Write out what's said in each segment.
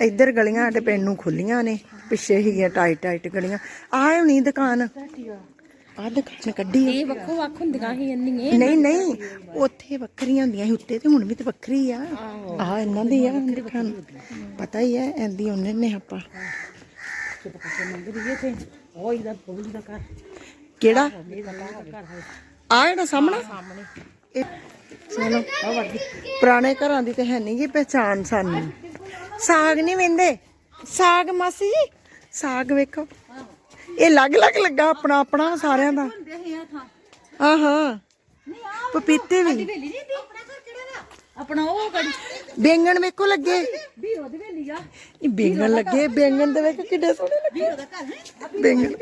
ਇੱਧਰ ਗਲੀਆਂ ਸਾਡੇ ਪਿੰਡ ਨੂੰ ਖੁੱਲੀਆਂ ਨੇ ਪਿੱਛੇ ਹੀ ਟਾਈਟ ਟਾਈਟ ਗਲੀਆਂ। ਆਹ ਹੁਣੀ ਦੁਕਾਨ। ਆਹ ਦੁਕਾਨ ਕੱਢੀ ਆ। ਇਹ ਵੱਖੋ ਵੱਖ ਹੁੰਦੀਆਂ ਸੀ ਇੰਨੀਆਂ। ਨਹੀਂ ਨਹੀਂ ਉੱਥੇ ਵੱਖਰੀਆਂ ਹੁੰਦੀਆਂ ਸੀ ਉੱਤੇ ਤੇ ਹੁਣ ਵੀ ਤੇ ਵੱਖਰੀ ਆ। ਆਹ। ਇਹਨਾਂ ਦੀ ਆ ਦੁਕਾਨ। ਪਤਾ ਹੀ ਹੈ ਐਂਦੀ ਉਹਨੇ ਨੇ ਆਪਾਂ। ਕਿਹੜਾ? ਆ ਜਿਹੜਾ ਸਾਹਮਣੇ? ਇਹ ਚਲੋ ਪੁਰਾਣੇ ਘਰਾਂ ਦੀ ਤੇ ਹੈ ਨਹੀਂ ਗੀ ਪਹਿਚਾਨ ਸਾਨੂੰ। ਸਾਗ ਨਹੀਂ ਵੰਦੇ। ਸਾਗ ਮਾਸੀ ਜੀ ਸਾਗ ਵੇਖੋ। ਇਹ ਅਲੱਗ ਅਲੱਗ ਲੱਗਾ ਆਪਣਾ ਆਪਣਾ ਸਾਰਿਆਂ ਦਾ। ਆਹਾਂ। ਪਪੀਤੇ ਵੀ। ਆਪਣਾ ਉਹ ਬੈਂਗਣ ਵੇਖੋ ਲੱਗੇ। ਵੀ ਉਹਦੇ ਵੇਲੀ ਆ। ਇਹ ਬੈਂਗਣ ਲੱਗੇ ਬੈਂਗਣ ਦੇ ਵੇਖੋ ਕਿੱਡੇ ਸੋਹਣੇ ਲੱਗੇ। ਉਹਦਾ ਘਰ ਹੈ। ਬੈਂਗਣ।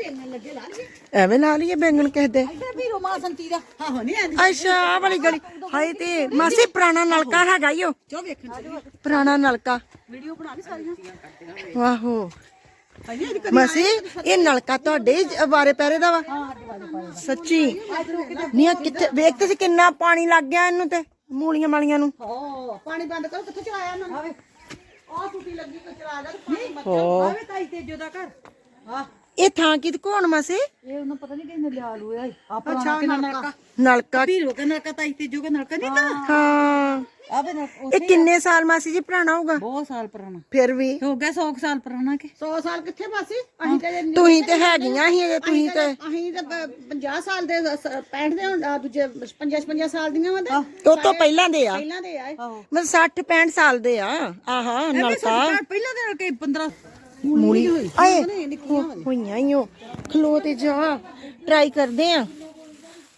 ਐਵੇਂ ਲਾ ਲਈਏ ਬੈਂਗਣ ਕਿਸੇ ਦੇ। ਇੱਧਰ ਵੀ ਰੋਮਾ ਸੰਤੀ ਦਾ। ਹਾਂ ਹੋ ਨਹੀਂ ਆਂਦੀ। ਅੱਛਾ ਆਹ ਵਾਲੀ ਗਲੀ। ਹਾਏ ਤੇ ਮਾਸੀ ਪੁਰਾਣਾ ਨਲਕਾ ਹੈਗਾ ਈ ਓ ਜੋ ਵੇਖਣ ਪੁਰਾਣਾ ਨਲਕਾ। ਵੀਡੀਓ ਬਣਾ ਲਈ ਸਾਰੀਆਂ। ਵਾਹੋ। ਮਾਸੀ ਇਹ ਨਲਕਾ ਤੁਹਾਡੇ ਹੀ ਵਾਰੇ ਪੈਰੇ ਦਾ ਵਾ। ਸੱਚੀ। ਨਹੀਂ ਕਿੱਥੇ ਵੇਖ ਤੁਸੀਂ ਕਿੰਨਾ ਪਾਣੀ ਲੱਗ ਗਿਆ ਇਹਨੂੰ ਤੇ। ਮੂਲੀਆਂ ਮਾਲੀਆਂ ਨੂੰ। ਓ ਪਾਣੀ ਬੰਦ ਕਰੋ ਕਿੱਥੇ ਚਲਾਇਆ ਉਹਨਾਂ ਨੇ? ਆਵੇ। ਆ ਟੂਟੀ ਲੱਗੀ ਕੋ ਚਲਾ ਜਾ ਪਾਣੀ ਹੋ। ਆਵੇ ਤਾਈ ਤੇਜੋ ਦਾ ਘਰ। ਆ ਇਹ ਥਾਂ ਕਿਤ ਕੋਣ ਮਾਸੀ? ਇਹ ਉਹਨਾਂ ਪਤਾ ਨਹੀਂ ਕਿੰਨੇ ਲਿਆ ਲੂ ਆ ਆਪਣਾ ਕਿੰਨਾ ਨਲਕਾ। ਨਲਕਾ। ਵੀਰੋ ਦਾ ਨਲਕਾ ਤਾਈ ਤੇਜੋ ਦਾ ਨਲਕਾ ਨਹੀਂ ਤਾਂ। ਹਾਂ। ਆਵੇ ਨਾ ਇਹ ਕਿੰਨੇ ਸਾਲ ਮਾਸੀ ਜੀ ਪੁਰਾਣਾ ਹੋਊਗਾ? ਬਹੁਤ ਸਾਲ ਪੁਰਾਣਾ। ਫਿਰ ਵੀ। ਹੋ ਗਿਆ 100 ਸਾਲ ਪੁਰਾਣਾ ਕਿ? 100 ਸਾਲ ਕਿੱਥੇ ਬਾਸੀ ਅਸੀਂ ਤੇ ਤੁਸੀਂ ਤੇ ਹੈਗੀਆਂ ਸੀ ਅਜੇ ਤੁਸੀਂ ਤੇ ਅਸੀਂ ਤੇ 50 ਸਾਲ ਦੇ 65 ਦੇ ਦੂਜੇ 50 50 ਸਾਲ ਦੀਆਂ ਵਾ ਉਹ ਤੋਂ ਪਹਿਲਾਂ ਦੇ ਆ। ਪਹਿਲਾਂ ਦੇ ਆਏ ਮਤਲਬ 60 65 ਸਾਲ ਦੇ ਆ। ਆਹਾ ਨਲਕਾ। ਪਹਿਲਾਂ ਦੇ ਕਿ 15 ਮੂਲੀ ਆਏ। ਹੋਈਆਂ ਹੀ ਹੋ ਖਲੋ ਤੇ ਜਾ। ਟਰਾਈ ਕਰਦੇ ਆ।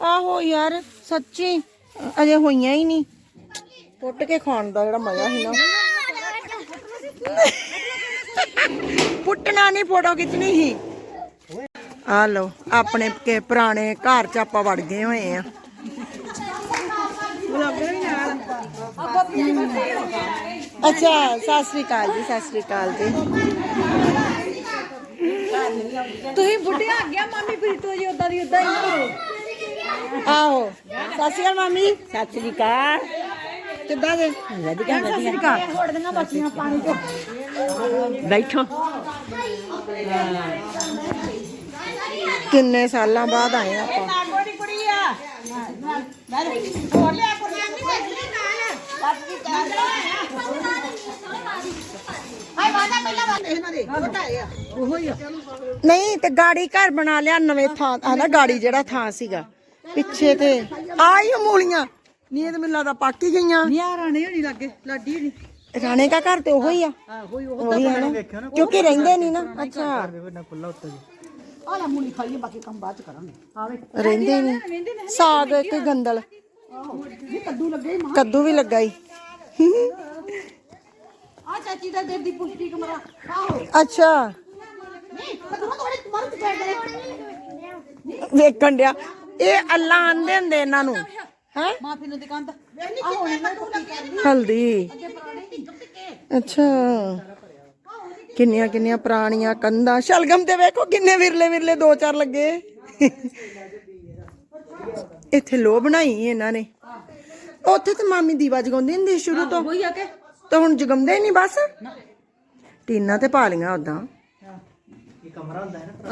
ਆਹੋ ਯਾਰ ਸੱਚੀ। ਅਜੇ ਹੋਈਆਂ ਹੀ ਨਹੀਂ। ਪੁੱਟ ਕੇ ਖਾਣ ਦਾ ਜਿਹੜਾ ਮਜ਼ਾ ਸੀ ਨਾ। ਪੁੱਟਣਾ ਨਹੀਂ ਫੋਟੋ ਖਿੱਚਣੀ ਸੀ। ਆ ਲਓ ਆਪਣੇ ਕੇ ਪੁਰਾਣੇ ਘਰ ਚ ਆਪਾਂ ਵੜ ਗਏ ਹੋਏ ਆ। ਅੱਛਾ ਸਤਿ ਸ੍ਰੀ ਅਕਾਲ ਜੀ ਸਤਿ ਸ੍ਰੀ ਅਕਾਲ ਜੀ। ਤੁਸੀਂ ਬੁੱਢੇ ਆ ਗਿਆ ਮਾਮੀ ਪ੍ਰੀਤੋ ਜੀ ਉਦਾਂ ਦੀ ਉਦਾਂ ਹੀ। ਆਓ ਸਤਿ ਸ਼੍ਰੀ ਅਕਾਲ ਮਾਮੀ। ਸਤਿ ਸ੍ਰੀ ਅਕਾਲ। ਕਿੱਦਾਂ ਜੇ? ਵਧੀਆ ਵਧੀਆ। ਛੋੜ ਦੇਣਾ ਬੱਚੀਆਂ ਪਾਣੀ ਚੋਂ। ਬੈਠੋ। ਕਿੰਨੇ ਸਾਲਾਂ ਬਾਅਦ ਆਏ ਆਪਾਂ। ਨਾਗੋੜੀ ਕੁੜੀ ਆ। ਮੈਂ ਹੋਰ ਲਿਆ ਕੁੜੀਆਂ ਨਹੀਂ ਵੇਚਣੀ ਨਾਲ ਸਤਿ ਸ੍ਰੀ ਹਾਏ ਵਾਦਾ ਪਹਿਲਾਂ ਵਾਦੇ ਇਹਨਾਂ ਦੇ ਘਟਾਏ ਆ ਉਹੋ ਹੀ ਆ ਨਹੀਂ ਤੇ ਗਾੜੀ ਘਰ ਬਣਾ ਲਿਆ ਨਵੇਂ ਥਾਂ ਆਂਦਾ ਗਾੜੀ ਜਿਹੜਾ ਥਾਂ ਸੀਗਾ। ਪਿੱਛੇ ਤੇ ਆਈ ਮੂਲੀਆਂ ਨਹੀਂ ਇਹ ਤਾਂ ਮੈਨੂੰ ਲੱਗਦਾ ਪੱਕ ਹੀ ਗਈਆਂ। ਨਿਆ ਰਾਣੇ ਹੋਣੀ ਲੱਗੇ ਲਾਡੀ ਹੋਣੀ। ਰਾਣੇ ਦਾ ਘਰ ਤੇ ਉਹੋ ਹੀ ਆ। ਆਹੋ ਹੀ ਉਹ ਉਹੀ ਆ ਨਾ। ਕਿਉਂਕਿ ਰਹਿੰਦੇ ਨਹੀਂ ਨਾ ਅੱਛਾ। ਆ ਲੈ ਮੂਲੀ ਖਾਈਏ ਬਾਕੀ ਕੰਮ ਬਾਅਦ ਚ ਕਰਾਂਗੇ। ਆਵੇ ਰਹਿੰਦੇ ਨਹੀਂ ਸਾਗ ਤੇ ਗੰਦਲ। ਕੱਦੂ ਲੱਗੇ ਕੱਦੂ ਵੀ ਲੱਗਾ ਈ। ਆ ਚਾਚੀ ਦਾ ਦੇ ਦੀ ਪੁਸ਼ਟੀ ਕਮਰਾ। ਆਹੋ। ਅੱਛਾ। ਨਹੀਂ ਕੱਦੂ ਨਾ ਥੋੜੇ ਮਰ ਤੇ ਬੈਠ ਗਏ ਵੇਖਣ ਡਿਆ। ਇਹ ਅੱਲਾ ਆਂਦੇ ਹੁੰਦੇ ਇਹਨਾਂ ਨੂੰ। ਹੈ? ਮਾਫੀ ਨੂੰ ਦੁਕਾਨ ਦਾ ਆ ਹੁਣ ਇਹਨਾਂ ਨੂੰ ਕੀ ਕਰਦੀ। ਹਲਦੀ। ਅੱਛਾ। ਕਿੰਨੀਆਂ ਕਿੰਨੀਆਂ ਪੁਰਾਣੀਆਂ ਕੰਧਾਂ। ਸ਼ਲਗਮ ਤੇ ਵੇਖੋ ਕਿੰਨੇ ਵਿਰਲੇ ਵਿਰਲੇ ਦੋ ਚਾਰ ਲੱਗੇ। ਇੱਥੇ ਲੋ ਬਣਾਈ ਇਹਨਾਂ ਨੇ। ਉੱਥੇ ਤੇ ਮਾਮੀ ਦੀਵਾ ਜਗਾਉਂਦੀ ਹੁੰਦੀ ਸ਼ੁਰੂ ਤੋਂ। ਹੋਈ ਆ ਕੇ ਤਾਂ ਹੁਣ ਜਗਮਦੇ ਹੀ ਨਹੀਂ ਬਸ? ਟੀਨਾ ਤੇ ਪਾ ਲੀਆਂ ਉਦਾਂ ਆ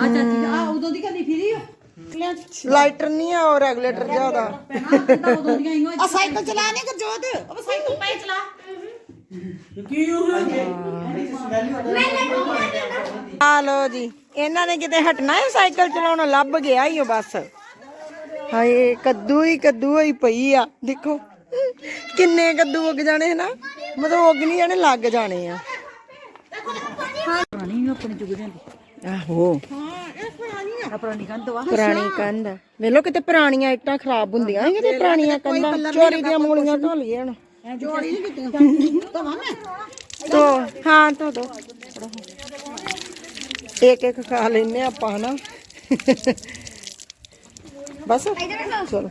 ਚਾਚੀ ਆ ਉਦੋਂ ਦੀ ਕਦੀ ਫਿਰੀ ਆ? ਲਾਈਟਰ ਨਹੀਂ ਆ ਉਹ ਰੈਗੂਲੇਟਰ ਉਦੋਂ ਦੀਆਂ ਹੀ ਆ ਸਾਈਕਲ ਚਲਾ ਨਹੀਂ ਕਿ ਜੋਤ ਉਹ ਸਾਈਕਲ ਪੈ ਚਲਾ। ਆ ਲੋ ਜੀ? ਇਹਨਾਂ ਨੇ ਕਿਤੇ ਹਟਣਾ ਹੈ ਸਾਈਕਲ ਚਲਾਉਣੋਂ? ਲੱਭ ਗਿਆ ਹੀ ਉਹ ਬਸ। ਹਾਏ ਕੱਦੂ ਹੀ ਕੱਦੂ ਹੀ ਪਈ ਆ। ਦੇਖੋ ਕਿੰਨੇ ਕੱਦੂ ਉੱਗ ਜਾਣੇ ਹਨਾ? ਮਤਲਬ ਉੱਗ ਨਹੀਂ ਜਾਣੇ ਲੱਗ ਜਾਣੇ ਆ। ਪੁਰਾਣੀ ਆਪਣੇ ਜੁਗ ਦੀ ਆਹੋ। ਆ ਪੁਰਾਣੀ ਕੰਧ ਵਾ। ਪੁਰਾਣੀ ਕੰਧ। ਵੇਲੋ ਕਿਤੇ ਪੁਰਾਣੀਆਂ ਇੱਟਾਂ ਖਰਾਬ ਹੁੰਦੀਆਂ ਸੀ ਕਿਤੇ ਪੁਰਾਣੀਆਂ ਕੰਧਾਂ। ਚੋਰੀ ਦੀਆਂ ਮੂਲੀਆਂ ਧੋ ਲਈਏ ਹੁਣ ਜੋੜੀ ਨਹੀਂ ਕੀਤੀ। ਤਵਾ ਮੈਂ। ਤੋ ਹਾਂ ਧੋ ਦੋ ਇੱਕ ਇੱਕ ਖਾ ਲੈਨੇ ਆਪਾਂ ਹਨਾ। ਬਸ ਚਲੋ।